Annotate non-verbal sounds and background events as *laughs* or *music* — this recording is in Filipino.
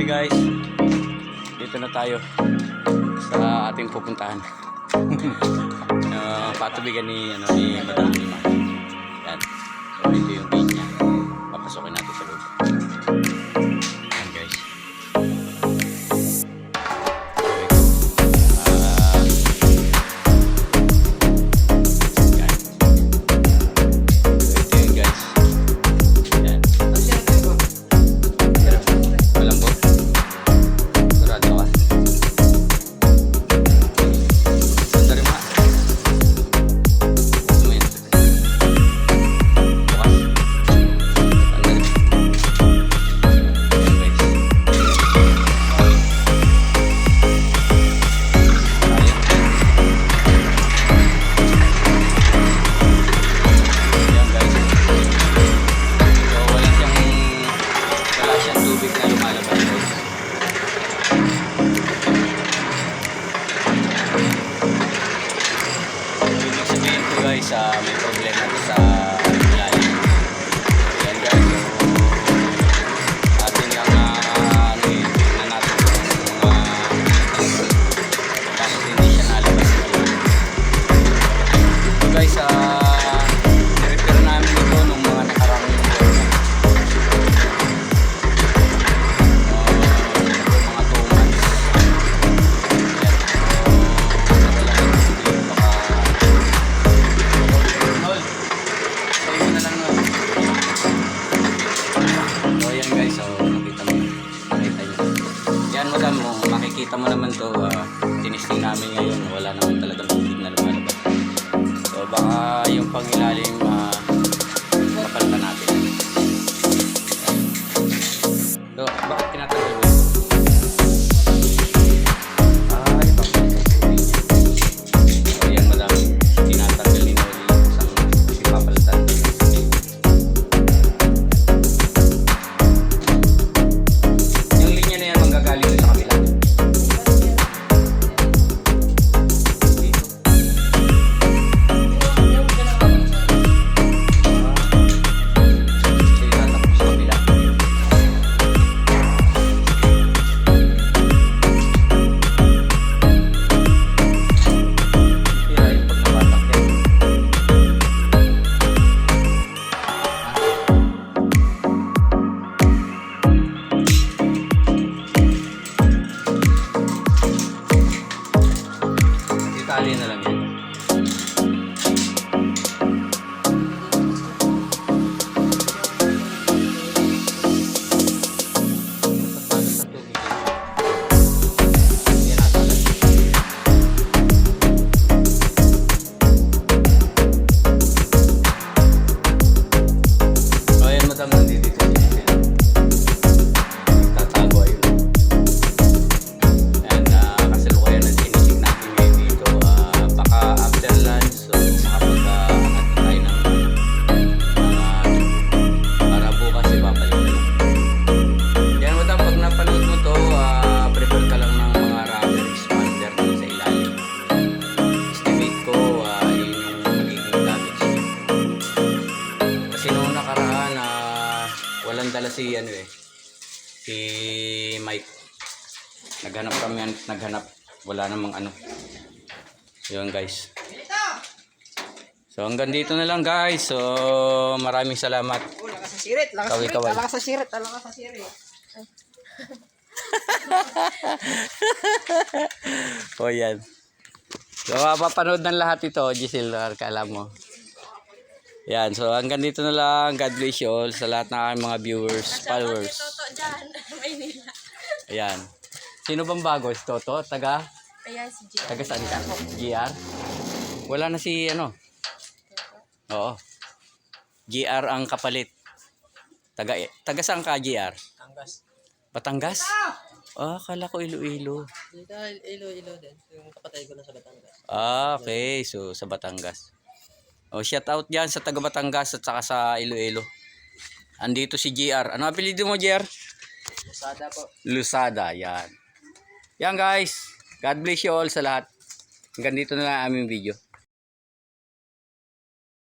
Hey guys, dito na tayo sa ating pupuntahan. uh, *laughs* patubigan ni ano ni Madam Lima. Yan. So, ito yung gate ah, may naman to. ah, tinisting namin ngayon. Wala naman talagang tubig na lumalabas. So, baka yung pangilalim, ah, kapalitan natin. So, bakit tinatanggal mo? Ah, ito. So, So, walang dala si ano eh, si Mike. Naghanap kami, naghanap. Wala namang ano. Yun guys. So hanggang dito na lang guys. So maraming salamat. Oh, lakas sa sirit, lakas sa sirit, lakas sa sirit, lakas *laughs* sa sirit. O yan. So mapapanood ng lahat ito, Giselle, kala mo. Yan, so hanggang dito na lang. God bless you all sa lahat ng aking mga viewers, followers. Toto dyan, *laughs* Maynila. Ayan. Sino bang bago? Si Toto? Taga? Ayan si Jay. Taga saan ka? GR? Wala na si ano? Oo. GR ang kapalit. Taga, taga saan ka GR? Anggas. Batangas? Ah, akala ko Iloilo. Dito, ilo-ilo din. Yung kapatay ko na sa Batangas. Ah, okay. So, sa Batangas. Oh, shout out diyan sa taga Batangas at saka sa Iloilo. Andito si GR. Ano apelyido mo, GR? Masada po. Lusada, yan. Yan guys. God bless you all sa lahat. Hanggang dito na lang ang aming video.